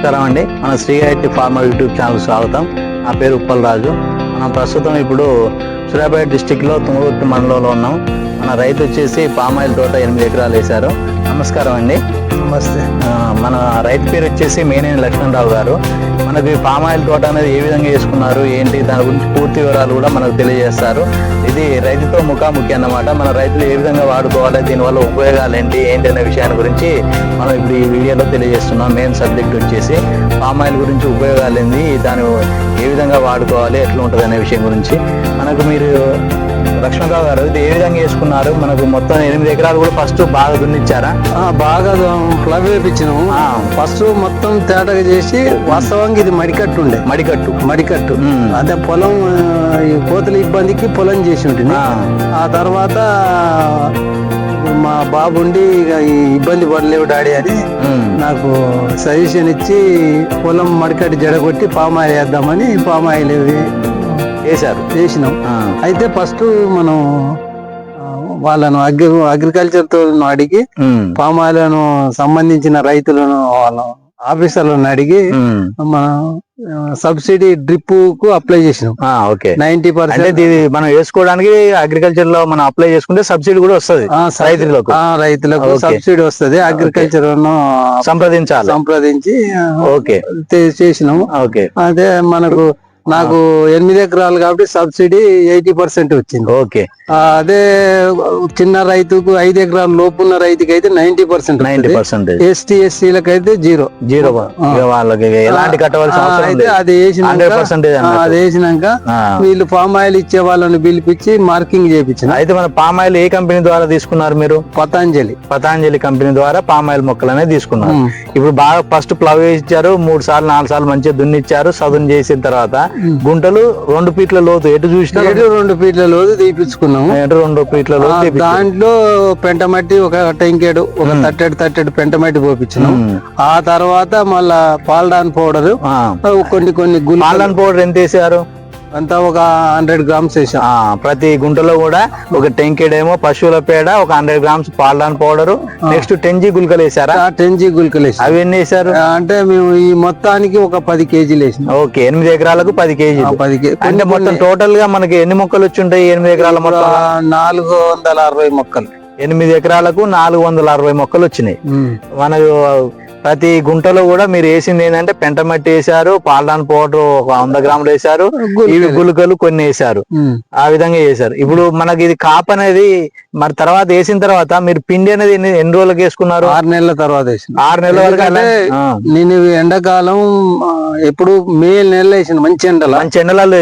నమస్కారం అండి. మన శ్రీగాయత్రి ఫార్మర్ యూట్యూబ్ ఛానల్ స్వాగతం. నా పేరు ఉప్పల్ రాజు. మనం ప్రస్తుతం ఇప్పుడు సూర్యాపేట డిస్టిక్లో తుంగతుర్తి మండలంలో ఉన్నాం. మన రైతు వచ్చేసి పామాయిల్ తోట ఎనిమిది ఎకరాలు వేశారు. నమస్కారం అండి. నమస్తే. మన రైతు పేరు వచ్చేసి మేనేని లక్ష్మణరావు గారు. మనకి పామ్ పామాయిల్ తోట అనేది ఏ విధంగా వేసుకున్నారు ఏంటి దాని గురించి పూర్తి వివరాలు కూడా మనకు తెలియజేస్తారు. ఇది రైతుతో ముఖాముఖి అన్నమాట. మన రైతులు ఏ విధంగా వాడుకోవాలి దీనివల్ల ఉపయోగాలు ఏంటి ఏంటి అనే విషయాన్ని గురించి మనం ఇప్పుడు ఈ వీడియోలో తెలియజేస్తున్నాం. మెయిన్ సబ్జెక్ట్ వచ్చేసి పామ్ ఆయిల్ గురించి ఉపయోగాలు ఏంది దాని ఏ విధంగా వాడుకోవాలి ఎట్లా ఉంటుంది అనే విషయం గురించి. మనకు మీరు లక్ష్మణరావు గారు ఇది ఏ విధంగా వేసుకున్నారు మనకు మొత్తం ఎనిమిది ఎకరాలు కూడా ఫస్ట్ బాగా దున్నిచ్చారా? బాగా ప్లవ్ వేపించినాము. ఆ. ఫస్ట్ మొత్తం తేటగా చేసి వాస్తవంగా ఇది మడికట్టు ఉండే. మడికట్టు. మడికట్టు. అదే పొలం కోతల ఇబ్బందికి పొలం చేసి ఉంటుంది. ఆ, ఆ తర్వాత మా బాబు ఉండి ఇక ఈ ఇబ్బంది పడలేవు డాడీ అని నాకు సజెషన్ ఇచ్చి పొలం మడికట్టు జడగొట్టి పామాయిల్ వేద్దామని పామాయిల్ వేశారు. వేసినాం. అయితే ఫస్ట్ మనం వాళ్ళను అగ్రి అగ్రికల్చర్తో అడిగి పామాయిలను సంబంధించిన రైతులను వాళ్ళ ఆఫీసర్లను అడిగి మన సబ్సిడీ డ్రిప్కు అప్లై చేసినాం. ఆ, ఓకే. నైన్టీ పర్సెంట్ ఇది మనం వేసుకోవడానికి అగ్రికల్చర్లో మనం అప్లై చేసుకుంటే సబ్సిడీ కూడా వస్తుంది రైతులకు. రైతులకు. సబ్సిడీ వస్తది. అగ్రికల్చర్ సంప్రదించాలి. సంప్రదించి ఓకే. చేసినాము ఓకే. అదే మనకు నాకు ఎనిమిది ఎకరాలు కాబట్టి సబ్సిడీ ఎయిటీ పర్సెంట్ వచ్చింది. ఓకే. అదే చిన్న రైతుకు ఐదు ఎకరాల లోపు ఉన్న రైతుకి అయితే ninety percent. Ninety percentage ST ఎస్సీలకు అయితే జీరో జీరో వాళ్ళకి ఎలాంటి అది వేసినాక అది వేసినాక వీళ్ళు ఫామ్ ఆయిల్ ఇచ్చే వాళ్ళని పిలిపించి మార్కింగ్ చేపించిన అయితే మన పామ్ ఆయిల్ ఏ కంపెనీ ద్వారా తీసుకున్నారు మీరు? పతాంజలి. పతాంజలి కంపెనీ ద్వారా పామ్ ఆయిల్ మొక్కలు అనేది తీసుకున్నారు. ఇప్పుడు బాగా ఫస్ట్ ప్లవ్ ఇచ్చారు మూడు సార్లు నాలుగు సార్లు మంచిగా దున్నిచ్చారు సదును చేసిన తర్వాత గుంటలు రెండు ఫీట్ల లోతు ఎటు చూసినా ఏడు రెండు ఫీట్ల లోతు తీపించుకున్నాము ఎటు రెండు ఫీట్ల లోతు. దాంట్లో పెంటమట్టి ఒక టెంకేడు ఒక తట్టెడు తట్టెడు పెంటమట్టి పోపించినాం ఉమ్. ఆ తర్వాత మళ్ళా పాల్డాన్ పౌడర్ ఆ. కొన్ని కొన్ని పాలన్ పౌడర్ ఎంత వేసారు అంతా ఒక హండ్రెడ్ గ్రామ్స్ వేసాం ఆ, ప్రతి గుంటలో కూడా ఒక టెంకెడేమో పశువుల పేడ ఒక హండ్రెడ్ గ్రామ్స్ పాలన్ పౌడర్ నెక్స్ట్ టెంజీ గుల్కలు వేసారా టెన్ జీ గుల్కలు వేసాం అవి ఎన్ని వేసారు ఆ, అంటే మేము ఈ మొత్తానికి ఒక పది కేజీలు వేసినాం. ఓకే ఎనిమిది ఎకరాలకు పది ఆ, కేజీలు పది కే- అంటే మొత్తం టోటల్గా మనకి ఎన్ని మొక్కలు వచ్చి ఉంటాయి ఎనిమిది ఎకరాల మొత్తం? ఆ, నాలుగు వందల అరవై మొక్కలు. ఎనిమిది ఎకరాలకు నాలుగు వందల అరవై మొక్కలు వచ్చినాయి. ఉమ్. ప్రతి గుంటలో కూడా మీరు వేసింది ఏంటంటే పెంటమట్టి వేశారు పాలడాన్ పౌడర్ ఒక వంద గ్రాములు వేశారు గుల్కలు. ఇవి గులుకలు కొన్ని ఉమ్. ఆ విధంగా చేశారు ఇప్పుడు మనకి ఇది కాప్ అనేది మరి తర్వాత వేసిన తర్వాత మీరు పిండి అనేది ఎన్ని ఎన్ని రోజులకు వేసుకున్నారు? ఆరు నెలల తర్వాత వేసిన. ఆరు నెలల వరకు ఆ, నేను ఎండాకాలం ఎప్పుడు మే నెలలో వేసిన మంచి ఎండల. మంచి ఎండలలో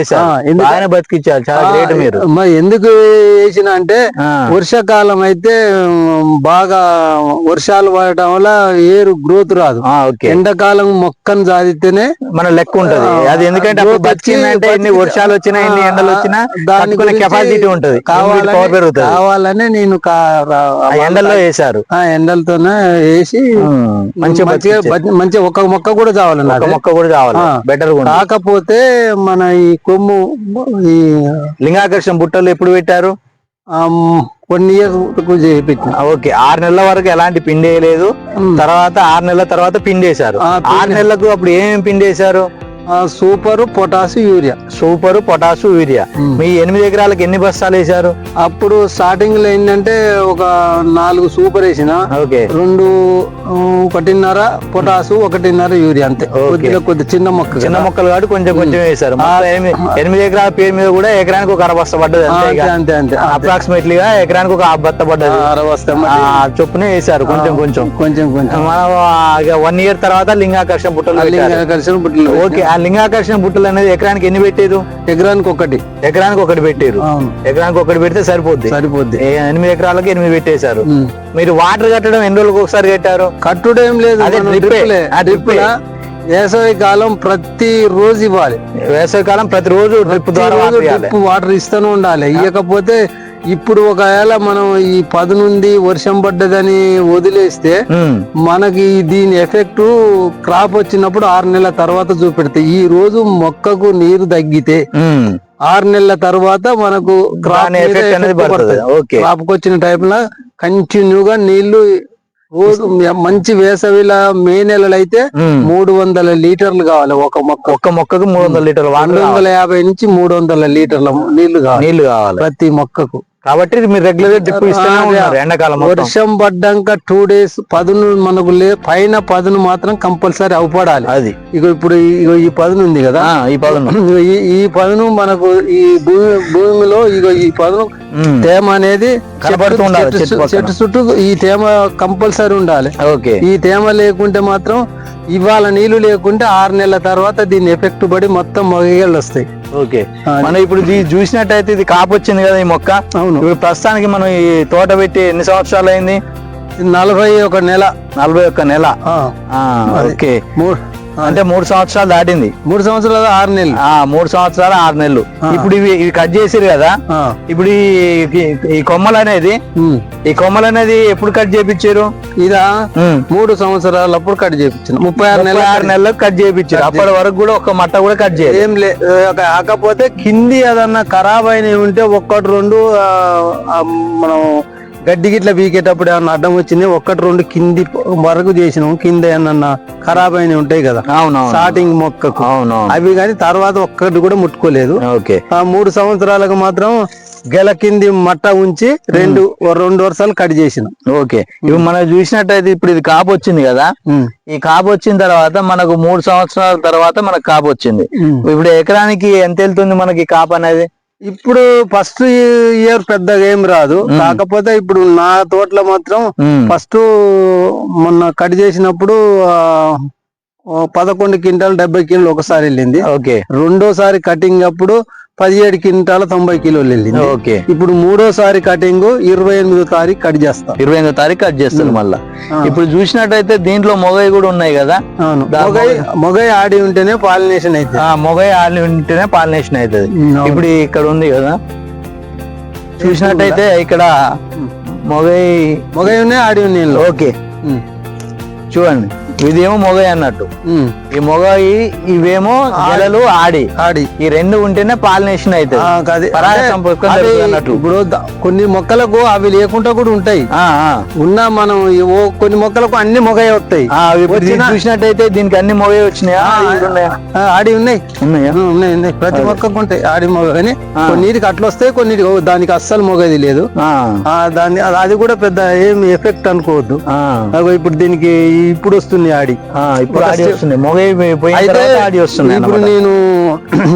బాగానే బతికిచ్చారు. చాలా గ్రేట్ మీరు. మరి ఎందుకు వేసిన అంటే వర్షాకాలం అయితే బాగా వర్షాలు పడటం వల్ల ఏరు గ్రోత్ రాదు. ఎండాకాలం మొక్కను సాధితేనే మన లెక్క ఉంటది. అది ఎందుకంటే అప్పుడు growth వచ్చి బతికిందంటే ఎన్ని వర్షాలు వచ్చినా ఎన్ని ఎండలు వచ్చినా దాని తట్టుకునే గురించి కెపాసిటీ ఉంటది. కావాలని కావాలనే నేను ఎండల్లో వేశారు. ఆ ఎండలతోనే వేసి మంచిగా మంచిగా ఒక మొక్క కూడా చావాలి ఒక నాకు మొక్క కూడా కావాలి ఆ. బెటర్ ఉంది. కాకపోతే మన ఈ కొమ్ము ఈ లింగాకర్షణ బుట్టలు ఎప్పుడు పెట్టారు? కొన్ని ఇయర్స్ చేయించిన ఆ, ఓకే. ఆరు నెలల వరకు ఎలాంటి పిండి వేయలేదు. తర్వాత ఆరు నెలల తర్వాత పిండి వేశారు. ఆరు నెలలకు అప్పుడు ఏమేమి పిండి వేశారు? Super potash urea. Super potash urea. మీ ఎనిమిది ఎకరాలకు ఎన్ని బస్తాలు వేశారు? అప్పుడు స్టార్టింగ్లో ఏంటంటే ఒక నాలుగు సూపర్ వేసిన ఓకే. రెండు ఒకటిన్నర పొటాసు ఒకటిన్నర యూరియా అంతే. కొద్దిగా కొద్ది చిన్న మొక్క చిన్న. మొక్కలు కాబట్టి కొంచెం కొంచెం వేశారు. మొత్తం ఎనిమిది ఎకరాల పేరు మీద కూడా ఎకరానికి ఒక అర బస్త పడ్డది అంతే అంతే అప్రాక్సిమేట్లీ గా ఎకరానికి ఒక బత్త పడ్డది. అరవస్తా ఆ చొప్పున వేశారు కొంచెం కొంచెం. కొంచెం కొంచెం. మనం వన్ ఇయర్ తర్వాత లింగాకర్షణ పెట్టారు. కలిసిన బుట్టలు ఓకే లింగాకర్షణ బుట్టలు అనేది ఎకరానికి ఎన్ని పెట్టేది ఎకరానికి ఒకటి. ఎకరానికి ఒకటి పెట్టారు. ఎకరానికి ఒకటి పెడితే సరిపోద్ది. సరిపోద్ది. ఎనిమిది ఎకరాలకు ఎనిమిది పెట్టేశారు. మీరు వాటర్ కట్టడం ఎన్ని రోజులకు ఒకసారి కట్టారు? కట్టుడేం లేదు. అదే డ్రిప్పే. డ్రిప్పులే. ఆ డ్రిప్పే. డ్రిప్పులా వేసవి కాలం ప్రతి రోజు ఇవ్వాలి. డ్రిప్ ద్వారా ఇవ్వాలి. డ్రిప్ వాటర్ ఇస్తూనే ఉండాలి. ఇవ్వకపోతే ఇప్పుడు ఒకవేళ మనం ఈ పది నుండి వర్షం పడ్డదని వదిలేస్తే మనకి దీని ఎఫెక్ట్ క్రాప్ వచ్చినప్పుడు ఆరు నెలల తర్వాత చూపెడతాయి. ఈ రోజు మొక్కకు నీరు తగ్గితే. ఆరు నెలల తర్వాత మనకు క్రాప్ క్రాప్ వచ్చిన టైప్లో కంటిన్యూగా నీళ్ళు మంచి వేసవిలో మే నెలలు అయితే. మూడు వందల లీటర్లు కావాలి ఒక మొక్క. ఒక్క మొక్కకు మూడు వందల లీటర్ల రెండు వందల యాభై నుంచి మూడు వందల లీటర్ల నీళ్ళు కావాలి. నీళ్ళు కావాలి. ప్రతి మొక్కకు. కాబట్టి మీరు రెగ్యులర్ డ్రిప్ ఇస్తూనే. ఉన్నారు ఎండాకాలం వర్షం పడ్డాక టూ డేస్ పదును మనకు లే పైన పదును మాత్రం కంపల్సరీ అవపడాలి. అది. ఇక ఇప్పుడు ఈ- ఇగో ఈ పదును ఉంది కదా? ఈ పదును. ఈ పదును మనకు ఈ భూమి భూమిలో ఇగో ఈ పదును. తేమ అనేది. చెట్టు చుట్టూ ఈ తేమ కంపల్సరీ ఉండాలి. ఓకే. ఈ తేమ లేకుంటే మాత్రం ఇవాళ నీళ్ళు లేకుంటే ఆరు నెలల తర్వాత దీని ఎఫెక్ట్ పడి మొత్తం మొగలు వస్తాయి. ఓకే. మనం ఇప్పుడు చూసినట్టయితే ఇది కాపు వచ్చింది కదా ఈ మొక్క. అవును. ఇప్పుడు ప్రస్తుతానికి మనం ఈ తోట పెట్టి ఎన్ని సంవత్సరాలు అయింది నలభై ఒక నెల. నలభై ఒక్క నెల. ఓకే. అంటే మూడు సంవత్సరాలు దాటింది. మూడు సంవత్సరాలు ఆరు నెలలు. ఆ మూడు సంవత్సరాలు ఆరు నెలలు. ఇప్పుడు ఇవి ఇవి కట్ చేసిరు కదా ఇప్పుడు ఈ- కొమ్మలు అనేది. ఈ కొమ్మలు అనేది ఎప్పుడు కట్ చేపించారు ఇదా మూడు సంవత్సరాలప్పుడు కట్ చేయించిన ముప్పై ఆరు నెలలు ఆరు నెలలకు కట్ చేపించారు అప్పటి వరకు కూడా ఒక మట్ట కూడా కట్ చేయలేదు. ఏం లే ఆ, కాకపోతే కింది ఏదన్నా ఖరాబ్ అయినవి ఉంటే ఒక్కటి రెండు మనం గడ్డి గిట్ల బీకేటప్పుడు ఏమన్నా అడ్డం వచ్చింది? ఒక్కటి రెండు కింది వరకు చేసినాం. కింద ఏమన్నా ఖరాబ్ అయినవి ఉంటాయి కదా? అవునవును. స్టార్టింగ్ మొక్కకు. అవునవును. అవి కానీ తర్వాత ఒక్కటి కూడా ముట్టుకోలేదు. ఓకే. ఆ మూడు సంవత్సరాలకు మాత్రం గెల కింది మట్ట ఉంచి రెండు రెండు వరుసలు కట్ చేసిన. ఓకే. ఇప్పుడు మనం చూసినట్టయితే ఇప్పుడు ఇది కాపు వచ్చింది కదా? ఈ కాపు వచ్చిన తర్వాత మనకు మూడు సంవత్సరాల తర్వాత మనకు కాపు వచ్చింది. ఇప్పుడు ఎకరానికి ఎంత వెళ్తుంది మనకి కాపు అనేది? ఇప్పుడు ఫస్ట్ ఇయర్ పెద్దగా ఏం రాదు. కాకపోతే ఇప్పుడు నా తోటలో మాత్రం ఫస్ట్ మొన్న కట్ చేసినప్పుడు పదకొండు క్వింటాలు డెబ్బై కిలోలు ఒకసారి వెళ్ళింది. ఓకే. రెండోసారి కటింగ్ అప్పుడు పదిహేడు క్వింటాల తొంభై కిలోలు వెళ్ళింది. ఓకే. ఇప్పుడు మూడోసారి కటింగ్ ఇరవై ఎనిమిదో తారీఖు కట్ చేస్తా. ఇరవై ఎనిమిదో తారీఖు కట్ చేస్తారు మళ్ళా. ఇప్పుడు చూసినట్టయితే దీంట్లో మొగయి కూడా ఉన్నాయి కదా? అవును. మొగై మొగై ఆడి ఉంటేనే పాలినేషన్ అయితే ఆ మొగయి ఆలు ఉంటేనే పాలినేషన్ అవుతుంది. ఇప్పుడు ఇక్కడ ఉంది కదా? చూసినట్టయితే ఇక్కడ మొగయి మొగై ఉన్నాయి ఆడి ఉన్నాయి. ఓకే. చూడండి. ఇదేమో మొగయి అన్నట్టు. ఈ మొగయి ఇవేమో గెలలు ఆడి. ఆడి. ఈ రెండు ఉంటేనే పాలినేషన్ అవుతుంది. అన్నట్టు. ఇప్పుడు కొన్ని మొక్కలకు అవి లేకుండా కూడా ఉంటాయి. ఉన్నా మనం కొన్ని మొక్కలకు అన్ని మొగై వస్తాయి. చూసినట్టయితే దీనికి అన్ని మొగయి వచ్చినాయా? ఆడి ఉన్నాయి. ఉన్నాయా? ప్రతి మొక్కకు ఉంటాయి. ఆడి మొగ కానీ. కొన్నిటికి అట్లా వస్తాయి కొన్నిటికి దానికి అస్సలు మొగది లేదు. దాన్ని అది- కూడా పెద్ద ఏం ఎఫెక్ట్ అనుకోవద్దు. ఇప్పుడు దీనికి ఇప్పుడు వస్తుంది. ఆడి ఆ, ఇప్పుడు ఆడి వస్తుంది తర్వాత ఆడి వస్తుంది ఇప్పుడు. నేను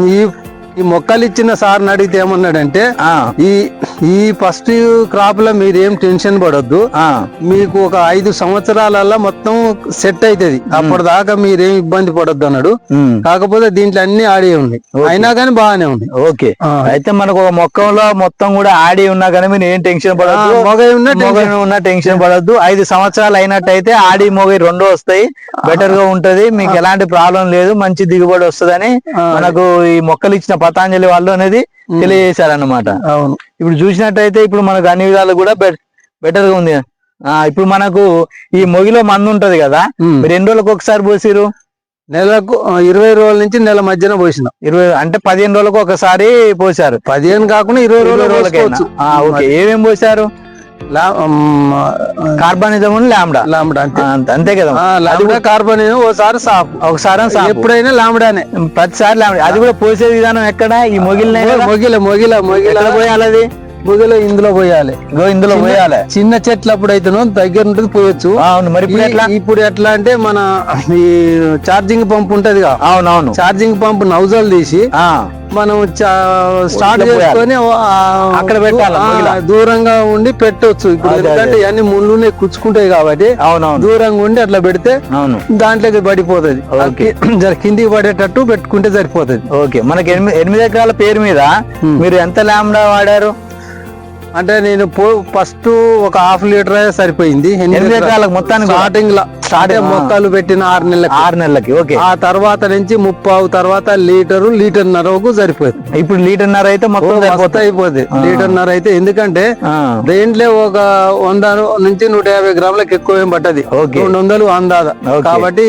ఈ ఈ మొక్కలు ఇచ్చిన సార్ని అడిగితే ఏమన్నాడంటే ఆ, ఈ ఈ ఫస్ట్ క్రాప్లో మీరు ఏం టెన్షన్ పడొద్దు. మీకు ఒక ఐదు సంవత్సరాలలో మొత్తం సెట్ అవుతుంది అప్పటిదాకా మీరేం ఇబ్బంది పడొద్దు అన్నాడు. కాకపోతే దీంట్లో అన్ని ఆడే ఉన్నాయి. అయినా కానీ బాగానే ఉంది ఓకే. అయితే మనకు ఒక మొక్కలో మొత్తం కూడా ఆడి ఉన్నా కానీ మీరు ఏం టెన్షన్ పడద్దు. మొగై ఉన్న టెన్షన్. పడద్దు. ఐదు సంవత్సరాలు అయినట్టయితే ఆడి మొగై రెండు వస్తాయి. బెటర్గా ఉంటది. మీకు ఎలాంటి ప్రాబ్లం లేదు. మంచి దిగుబడి వస్తదని. మనకు ఈ మొక్కలు ఇచ్చిన పతాంజలి వాళ్ళు అనేది తెలియజేశారు అన్నమాట అవును. ఇప్పుడు చూసినట్టయితే ఇప్పుడు మనకు అన్ని విధాలు కూడా బెటర్గా ఉంది. ఆ ఇప్పుడు మనకు ఈ మొగిలో మందు ఉంటది కదా. మీరు ఎన్ని రోజులకు ఒకసారి పోసిరు నెలకు ఇరవై రోజుల నుంచి నెల మధ్యన పోసిన. ఇరవై అంటే పదిహేను రోజులకు ఒకసారి పోసారు పదిహేను కాకుండా ఇరవై రోజులు రోజులకైనా. పోసుకోవచ్చు. ఆ, ఓకే. ఏమేం పోసారు కార్బనిజం లాంబ్డా. లాంబడా అంతే. అంతే- కదా. ఆ, లాంబడా కార్బన్ ఓసారి సాఫ్ ఒకసారి సాపు. ఎప్పుడైనా లాంబడానే. ప్రతిసారి లాంబ్డా. అది కూడా పోసే విధానం ఎక్కడ? ఈ మొగిలిన మొగిల మొగిల మొగిల. పోయాలి మొగిల ఇందులో పోయాలి. ఇగో ఇందులో పోయాలి. చిన్న చెట్లు అప్పుడు అయితేనో దగ్గర ఉంటుంది పోయొచ్చు. అవును మరి ఇప్పుడు ఎట్లా? ఇప్పుడు ఎట్లా అంటే మన ఈ ఛార్జింగ్ పంప్ ఉంటదిగా. అవునవును. ఛార్జింగ్ పంప్ నౌజల్ తీసి ఆ, మనం స్టార్ట్. చేసుకొని అక్కడ పెట్టాలి. దూరంగా ఉండి పెట్టొచ్చు. ఇప్పుడు ఎందుకంటే ఇవన్నీ ముళ్ళునే కుచ్చుకుంటాయి కాబట్టి అవునవును. దూరంగా ఉండి అట్లా పెడితే అవును. దాంట్లోకి పడిపోతుంది. కిందికి పడేటట్టు పెట్టుకుంటే సరిపోతుంది. ఓకే. మనకి ఎనిమిది ఎనిమిది ఎకరాల పేరు మీద మీరు ఎంత లాంబ్డా వాడారు? అంటే నేను ఫస్ట్ ఒక హాఫ్ లీటర్ సరిపోయింది. ఎనిమిది ఎకరాలకు మొత్తానికి? స్టార్టింగ్లో అంటే మొక్కలు పెట్టిన ఆరు నెలలకు. ఆరు నెలలకి ఓకే. ఆ తర్వాత నుంచి ముప్పావు తర్వాత లీటరు లీటర్న్నరకు సరిపోతుంది ఇప్పుడు లీటర్న్నర అయితే మొత్తం అయిపోతుంది లీటర్న్నర అయితే ఎందుకంటే దేంట్లో ఒక వంద నుంచి నూట యాభై గ్రాములకు ఎక్కువ ఏం పట్టది. రెండు వందలు అందాద. కాబట్టి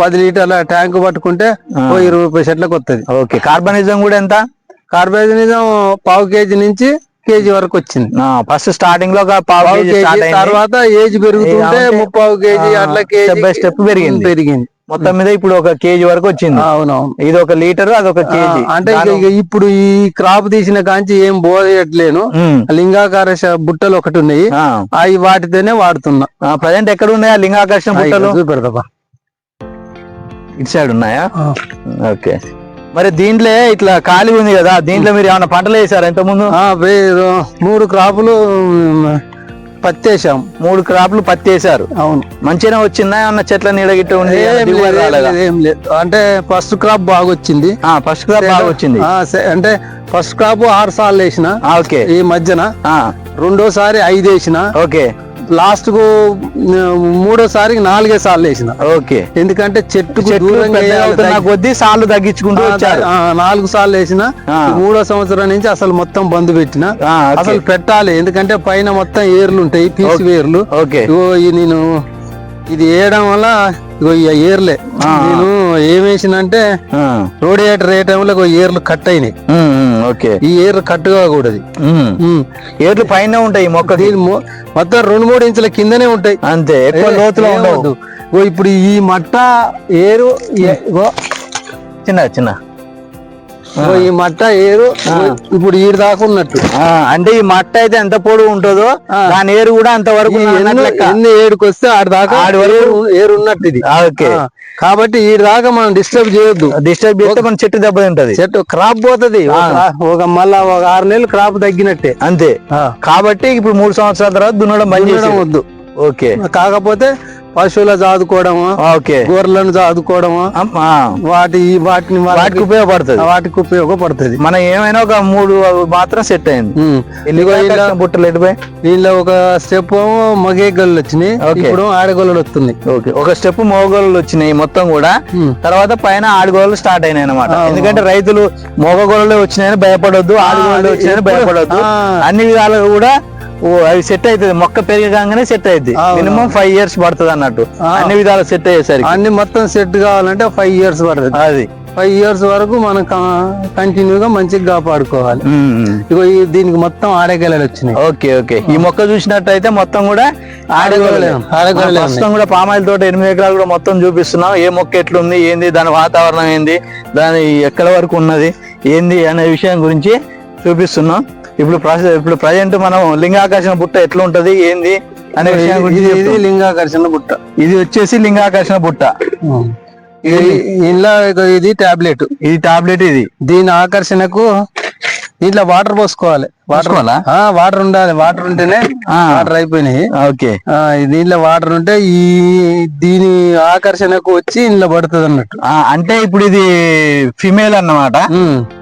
పది లీటర్ల ట్యాంక్ పట్టుకుంటే ఇరవై రూపాయల చెట్లకు వస్తుంది ఓకే. కార్బనిజం కూడా ఎంత? కార్బోహైడ్రేట్ పావు కేజీ నుంచి కేజీ వరకు వచ్చింది. ఫస్ట్ స్టార్టింగ్లో ఒక పావు కేజీ కేజీ తర్వాత ఏజ్ పెరుగుతుంటే ముప్పావు కేజీ అట్లా కేజీ step by step పెరిగింది. పెరిగింది. మొత్తం మీద ఇప్పుడు ఒక కేజీ వరకు వచ్చింది. అవునవును. ఇది ఒక లీటర్ అదొక కేజీ. ఆ, అంటే ఇప్పుడు ఈ క్రాప్ తీసిన కాంచి ఏం బోయట్లేను ఉమ్. లింగాకార శ- బుట్టలు ఒకటి ఉన్నాయి. అవి వాటితోనే వాడుతున్నా. ఆ, ప్రజెంట్ ఎక్కడ ఉన్నాయా లింగాకర్షణ బుట్టలు? చూపెడతా ఇటు సైడ్ ఉన్నాయా? ఓకే. మరి దీంట్లో ఇట్లా ఖాళీ ఉంది కదా దీంట్లో మీరు ఏమైనా పంటలు వేసారా ఇంత ముందు మూడు క్రాపులు పత్తి వేసాం. మూడు క్రాప్లు పత్తి వేసారు. అవును. మంచిగా వచ్చిందా? ఏమన్నా చెట్ల నీడ గిట్ట ఉంది ఏం లేదు, అంటే ఫస్ట్ క్రాప్ బాగా వచ్చింది. ఫస్ట్ క్రాప్ బాగా వచ్చింది. అంటే ఫస్ట్ క్రాప్ ఆరు సార్లు వేసిన ఓకే. ఈ మధ్యన. రెండోసారి ఐదు వేసిన. ఓకే. లాస్ట్కు మూడోసారి నాలుగే సార్లు వేసిన. ఓకే. ఎందుకంటే చెట్టుకు చెట్లు దూరంగా కొద్దీ సార్లు తగ్గించుకుంటూ వచ్చారు. నాలుగు సార్లు వేసిన. మూడో సంవత్సరం నుంచి అసలు మొత్తం బంద్ పెట్టిన. అసలు పెట్టాలి. ఎందుకంటే పైన మొత్తం ఏర్లు ఉంటాయి పీసు వేర్లు. ఓకే. నేను ఇది వేయడం వల్ల ఇగో ఈ ఏర్లే. నేను ఏం వేసినంటే ఆ, రోడియేటర్ ఏ టైంలో ఏర్లు కట్ అయినాయి. ఓకే. ఈ ఏర్లు కట్ కాకూడదు. ఏర్లు పైన ఉంటాయి ఈ మొక్కకి దీని మొ- మొత్తం రెండు మూడు ఇంచుల కిందనే ఉంటాయి. అంతే ఎక్కువ లోతులో ఏ- ఉండవు. ఏమొద్దు. ఇగో ఇప్పుడు ఈ మట్ట ఏరు చిన్న చిన్న. ఈ మట్ట ఏరు ఇప్పుడు ఈడు దాకా ఉన్నట్టు. అంటే ఈ మట్ట అయితే ఎంత పొడవు ఉంటుందో ఆ. దాని ఏరు కూడా అంత వరకు ఈ ఎన్ని ఏడుకి వస్తే ఆడి దాకా ఆడి వరకు ఏరు ఉన్నట్టు ఇది. ఓకే. కాబట్టి ఈ దాకా మనం డిస్టర్బ్ చేయొద్దు. డిస్టర్బ్ చేస్తే మన చెట్టు దెబ్బ తింటది. చెట్టు క్రాప్ పోతది. ఒక మళ్ళా ఒక ఆరు నెలలు క్రాప్ తగ్గినట్టే. అంతే. కాబట్టి ఇప్పుడు మూడు సంవత్సరాల తర్వాత దున్నడం బంద్ చేసి వద్దు. ఓకే. కాకపోతే పశువుల చాదుకోవడము ఓకే. గొర్రెలను చాదుకోవడము వాటి వాటిని వాటికి ఉపయోగపడుతుంది. వాటికి ఉపయోగపడుతుంది. మనం ఏమైనా ఒక మూడు మాత్రం సెట్ అయింది. బుట్టలు ఎటుపోయి దీనిలో ఒక స్టెప్ మగే గల్లు వచ్చినాయి. ఇప్పుడు ఆడగొల్లలు వస్తున్నాయి. ఓకే. ఒక స్టెప్ మోగోళ్ళు వచ్చినాయి మొత్తం కూడా. తర్వాత పైన ఆడుగోళ్ళు స్టార్ట్ అయినాయి అనమాట. ఎందుకంటే రైతులు మోగగోళ్ళు వచ్చినాయని భయపడొద్దు ఆడుగోళ్ళు వచ్చినాయని భయపడొద్దు. అన్ని విధాలుగా కూడా ఓ, అవి సెట్ అవుతుంది మొక్క పెరగగానే సెట్ అవుతుంది. మినిమం ఫైవ్ ఇయర్స్ పడుతుంది అన్నట్టు. అన్ని విధాలు సెట్ అయ్యేసరికి అన్ని మొత్తం సెట్ కావాలంటే ఫైవ్ ఇయర్స్ పడుతుంది. అది. ఫైవ్ ఇయర్స్ వరకు మనం కంటిన్యూగా మంచిగా కాపాడుకోవాలి. ఇగో దీనికి మొత్తం ఆడగలలు వచ్చినాయి. Okay okay. ఈ మొక్క చూసినట్టయితే మొత్తం కూడా ఆడగోళ్ళే ప్రస్తుతం కూడా పామాయిల్ తోట ఎనిమిది ఎకరాలు కూడా మొత్తం చూపిస్తున్నాం. ఏ మొక్క ఎట్లుంది ఏంది దాని వాతావరణం ఏంది దాని ఎక్కడ వరకు ఉన్నది ఏంది అనే విషయం గురించి చూపిస్తున్నాం. ఇప్పుడు ఇప్పుడు ప్రజెంట్ మనం లింగాకర్షణ బుట్ట ఎట్లా ఉంటది ఏంది అనే విషయం గురించి ఇది- చెప్తాం. లింగాకర్షణ బుట్ట. ఇది వచ్చేసి లింగాకర్షణ బుట్ట. ఇది ఇంట్లో ఇది టాబ్లెట్. ఇది టాబ్లెట్ ఇది. దీని ఆకర్షణకు దీంట్లో వాటర్ పోసుకోవాలి. వాటర్? వాటర్ ఉండాలి. వాటర్ ఉంటేనే. వాటర్ అయిపోయినాయి. ఓకే. దీంట్లో వాటర్ ఉంటే ఈ దీని ఆకర్షణకు వచ్చి ఇంట్లో పడుతుంది అన్నట్టు. అంటే ఇప్పుడు ఇది ఫిమేల్ అన్నమాట.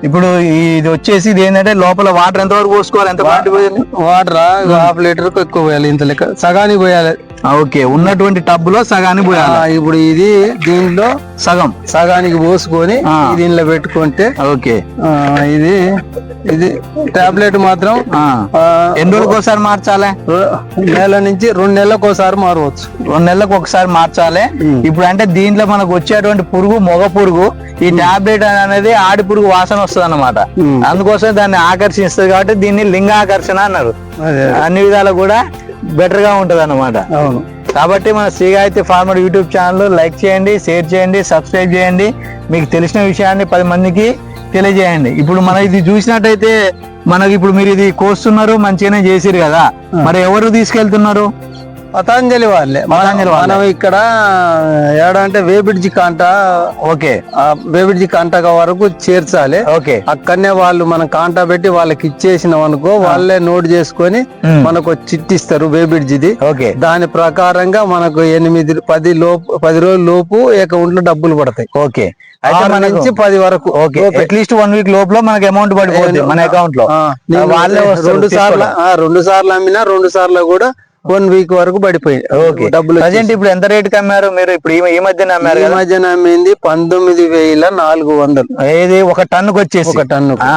ఇప్పుడు ఇది వచ్చేసి ఇది ఏంటంటే లోపల వాటర్ ఎంత వరకు పోసుకోవాలి? ఎంత వాటర్? హాఫ్ లీటర్ ఎక్కువ పోయాలి ఇంత లెక్క. సగానికి పోయాలి. ఓకే. ఉన్నటువంటి టబ్లో సగాన్ని ఆ, పోయాలి. ఇప్పుడు ఇది దీంట్లో సగం. సగానికి పోసుకొని దీనిలో పెట్టుకుంటే ఓకే. ఇది ఇది టాబ్లెట్ మాత్రం ఎన్ని రోజులకు ఒకసారి మార్చాలి? నెల నుంచి రెండు నెలలకు ఒకసారి మారవచ్చు. రెండు నెలలకు ఒకసారి మార్చాలి. ఇప్పుడు అంటే దీంట్లో మనకు వచ్చేటువంటి పురుగు మొగ పురుగు ఈ టాబ్లెట్ అనేది ఆడి పురుగు వాసన వస్తుంది అనమాట. అందుకోసం దాన్ని ఆకర్షిస్తుంది కాబట్టి దీన్ని లింగాకర్షణ అన్నారు. అన్ని విధాలు కూడా బెటర్గా ఉంటది అనమాట అవును. కాబట్టి మన Sri Gayatri farmer YouTube channel like చేయండి షేర్ చేయండి సబ్స్క్రైబ్ చేయండి. మీకు తెలిసిన విషయాన్ని పది మందికి తెలియజేయండి. ఇప్పుడు మనం ఇది చూసినట్టయితే మనకి ఇప్పుడు మీరు ఇది కోస్తున్నారు మంచిగానే చేసిరు కదా. మరి ఎవరు తీసుకెళ్తున్నారు? పతాంజలి వాళ్ళే. మనం- పతాంజలి. మనం ఇక్కడ ఏడ అంటే వేబిడ్జి కాంట. ఓకే. ఆ వేబిడ్జి కాంట వరకు చేర్చాలి. ఓకే. అక్కడనే వాళ్ళు మనం కాంటా పెట్టి వాళ్ళకి ఇచ్చేసినాం అనుకో వాళ్ళే నోట్ చేసుకొని. మనకు చిట్టిస్తారు వేబిడ్జిది. ఓకే. దాని ప్రకారంగా మనకు ఎనిమిది పది లోపు పది రోజుల లోపు అకౌంట్లో డబ్బులు పడతాయి. ఓకే. నుంచి పది వరకు. ఓకే. అట్లీస్ట్ వన్ వీక్ లోపల మనకి అమౌంట్ పడిపోతుంది మన అకౌంట్లో. వాళ్ళే రెండు సార్లు రెండు సార్లు అమ్మినా రెండు సార్లు కూడా వన్ వీక్ వరకు పడిపోయింది. ఓకే డబ్బులు ప్రజెంట్ ఇప్పుడు ఎంత రేటుకి అమ్మారు? మీరు ఇప్పుడు ఈ- మధ్యన అమ్మారు ఈ మధ్యన అమ్మింది పంతొమ్మిది వేల నాలుగు వందలు. ఏది? ఒక టన్నుకు వచ్చేసి. ఒక టన్ను ఆ,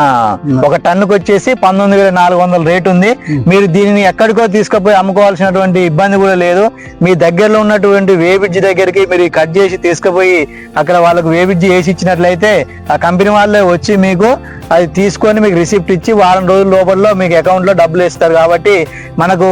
ఒక టన్నుకు వచ్చేసి పంతొమ్మిది వేల నాలుగు వందల రేట్ ఉంది. మీరు దీనిని ఎక్కడికో తీసుకుపోయి అమ్ముకోవాల్సినటువంటి ఇబ్బంది కూడా లేదు. మీ దగ్గరలో ఉన్నటువంటి వేబిడ్జి దగ్గరికి మీరు కట్ చేసి తీసుకుపోయి అక్కడ వాళ్ళకు వేబిడ్జి వేసి ఇచ్చినట్లయితే ఆ కంపెనీ వాళ్ళే వచ్చి మీకు అది తీసుకొని మీకు రిసిప్ట్ ఇచ్చి వారం రోజుల లోపల మీకు అకౌంట్లో డబ్బులు ఇస్తారు కాబట్టి మనకు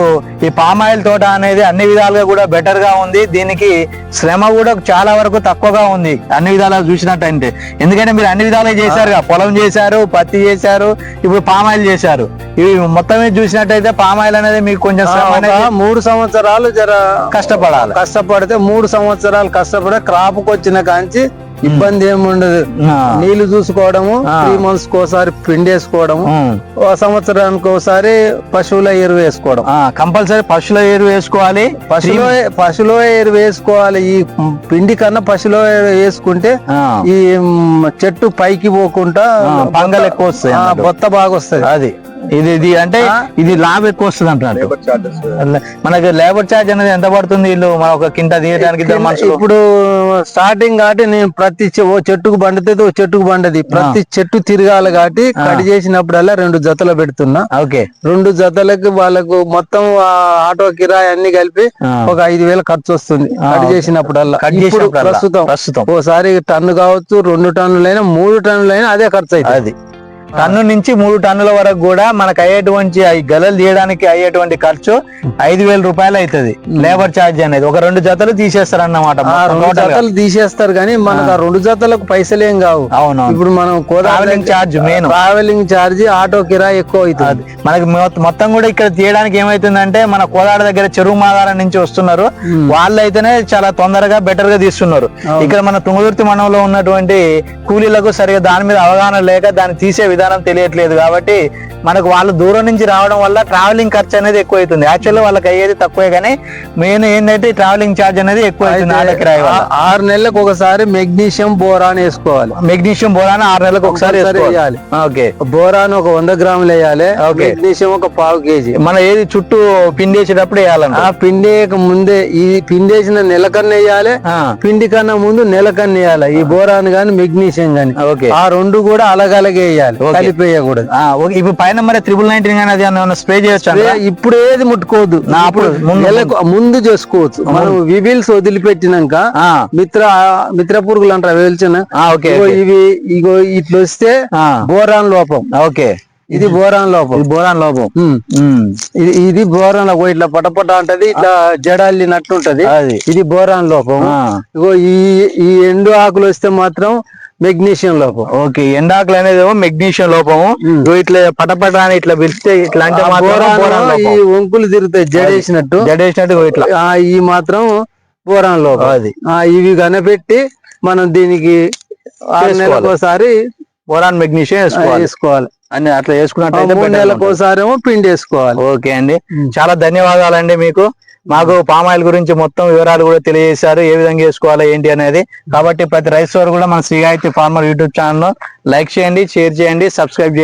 ఈ పామ్ ఆయిల్ తోట అనేది అన్ని విధాలుగా కూడా బెటర్గా ఉంది. దీనికి శ్రమ కూడా చాలా వరకు తక్కువగా ఉంది. అన్ని విధాలుగా చూసినట్టయితే. ఎందుకంటే మీరు అన్ని విధాలుగా చేశారు పొలం చేశారు పత్తి చేశారు ఇప్పుడు పామ్ ఆయిల్ చేశారు. ఇవి మొత్తం చూసినట్టయితే పామ్ ఆయిల్ అనేది మీకు కొంచెం శ్రమ మూడు సంవత్సరాలు జర కష్టపడాలి. కష్టపడితే మూడు సంవత్సరాలు కష్టపడే క్రాప్ వచ్చిన కాంచి ఇబ్బంది ఏమి ఉండదు. ఆ, నీళ్ళు చూసుకోవడము. త్రీ మంత్స్ కోసారి పిండేసుకోవడము ఉమ్. ఓ సంవత్సరానికి ఒకసారి పశువుల ఎరువు వేసుకోవడం. కంపల్సరీ పశువుల ఎరువు వేసుకోవాలి. పశువులో పశువులో ఎరువు వేసుకోవాలి. ఈ పిండి కన్నా పశువులో ఎరువు వేసుకుంటే ఈ చెట్టు పైకి పోకుండా పంగలు ఎక్కువ వస్తాయి. బొత్త బాగా వస్తుంది. అది. ఇది ఇది అంటే? ఇది లాభ ఎక్కువ వస్తుంది అంటున్నట్టు మనకి లేబర్ ఛార్జ్ అనేది ఎంత పడుతుంది? వీళ్ళు మన ఒక కింట తీయడానికి ఇప్పుడు స్టార్టింగ్ కాబట్టి నేను ప్రతి చెట్టుకు బండితే ఓ చెట్టుకు బండది. ప్రతి చెట్టు తిరగాలి కాబట్టి కట్ చేసినప్పుడల్లా రెండు జతలు పెడుతున్నా. ఓకే. రెండు జతలకు వాళ్ళకు మొత్తం ఆటో కిరాయి అన్ని కలిపి. ఒక ఐదు వేలు ఖర్చు వస్తుంది. కట్ చేసినప్పుడల్లా. ప్రస్తుతం. ప్రస్తుతం. ఓసారి టన్ను కావచ్చు రెండు టన్నులైనా మూడు టన్నులైనా అదే ఖర్చు అవుతుంది అది. టన్ను నుంచి మూడు టన్నుల వరకు కూడా మనకు అయ్యేటువంటి గలలు తీయడానికి అయ్యేటువంటి ఖర్చు ఐదు వేల రూపాయలు అవుతుంది. లేబర్ ఛార్జ్ అనేది. ఒక రెండు జతలు తీసేస్తారు అన్నమాట రెండు జతలు తీసేస్తారు కానీ మనకు ఆ రెండు జతలకు పైసలు ఏం కావు. అవునవును. ఇప్పుడు మనం travelling charge main travelling charge auto కిరాయి ఎక్కువ అవుతుంది. మనకి మొత్తం- మొత్తం కూడా ఇక్కడ తీయడానికి ఏమైతుందంటే మన కోదాడ దగ్గర చెరువు మాదారం నుంచి వస్తున్నారు. వాళ్ళు అయితేనే చాలా తొందరగా బెటర్గా తీస్తున్నారు. ఇక్కడ మన తుంగదుర్తి మండలంలో ఉన్నటువంటి కూలీలకు సరిగా దాని మీద అవగాహన లేక దాన్ని తీసే విధానం తెలియట్లేదు కాబట్టి మనకు వాళ్ళు దూరం నుంచి రావడం వల్ల ట్రావెలింగ్ ఖర్చు అనేది ఎక్కువ అవుతుంది యాక్చువల్లీ వాళ్ళకి అయ్యేది తక్కువే కానీ మెయిన్ ఏంటంటే ట్రావెలింగ్ ఛార్జ్ అనేది ఎక్కువ అవుతుంది ఆటో కిరాయి వల్ల. ఆ- ఆరు నెలలకు ఒకసారి మెగ్నీషియం బోరాన్ వేసుకోవాలి. మెగ్నీషియం బోరాన్ ఆరు నెలలకు ఒకసారి ఒకసారి వేసుకోవాలి. వేయాలి. ఓకే. బోరాన్ ఒక వంద గ్రాములు వేయాలి. మెగ్నీషియం ఒక పావు కేజీ. మన ఏది చుట్టూ పిండేసేటప్పుడు వేయాలంట. ఆ పిండి ముందే ఈ పిండి వేసిన నెల కన్నా వేయాలి. ఆ, పిండి కన్నా ముందు నెల కన్నా వేయాలి. ఈ బోరాన్ గాని మెగ్నీషియం గాని. ఓకే. ఆ రెండు కూడా అలగలగే వేయాలి. ఓకే. కలిపి వేయకూడదు ఆ, ఓకే. ఇప్పుడు పైన మరి త్రిబుల్ నైన్టీన్ కానీ అది స్ప్రే చేయొచ్చు ఇప్పుడు ఏది ముట్టుకోవద్దు. నా అప్పుడు ముందు- చేసుకోవచ్చు. మనం వివిల్స్ వదిలిపెట్టినాక మిత్ర మిత్ర పురుగులు అంటారు వెలిచిన. ఇవి ఇగో ఇట్లా వస్తే బోరాన్ లోపం. ఓకే. ఇది బోరాన్ లోపం. ఇది బోరాన్ లోపం. ఇది ఇది బోరాన్ లోపం ఇట్లా పటపట అంటది ఇట్లా జడాలినట్టు ఉంటది అది. ఇది బోరాన్ లోపం. ఇగో ఈ ఈ ఎండు ఆకులు వస్తే మాత్రం మెగ్నీషియం లోపం. ఓకే ఎండాకులు అనేది ఏమో మెగ్నీషియం లోపము. ఇట్లా పటపట అని ఇట్లా పిలిస్తే ఇట్లా అంటే ఈ వంకులు తిరుగుతాయి జడేసినట్టు. జడేసినట్టు ఇట్లా. ఈ మాత్రం బోరాన్ లోపం. అది. ఇవి కనపెట్టి మనం దీనికి ఆరు. నెలలకు ఒకసారి బోరాన్ మెగ్నీషియం వేసుకోవాలి. అని అట్లా ఆ వేసుకున్నట్టయితే మూడు నెలలకు ఉంటుంది. ఒకసారి ఏమో పిండి వేసుకోవాలి. ఓకే అండి. చాలా ధన్యవాదాలండి మీకు. మాకు పామాయిల్ గురించి మొత్తం వివరాలు కూడా తెలియజేశారు. ఏ విధంగా చేసుకోవాలి ఏంటి అనేది. కాబట్టి ప్రతి రైతు వారు కూడా మన Sri Gayatri farmer YouTube channel like చేయండి షేర్ చేయండి సబ్స్క్రైబ్ చేయండి.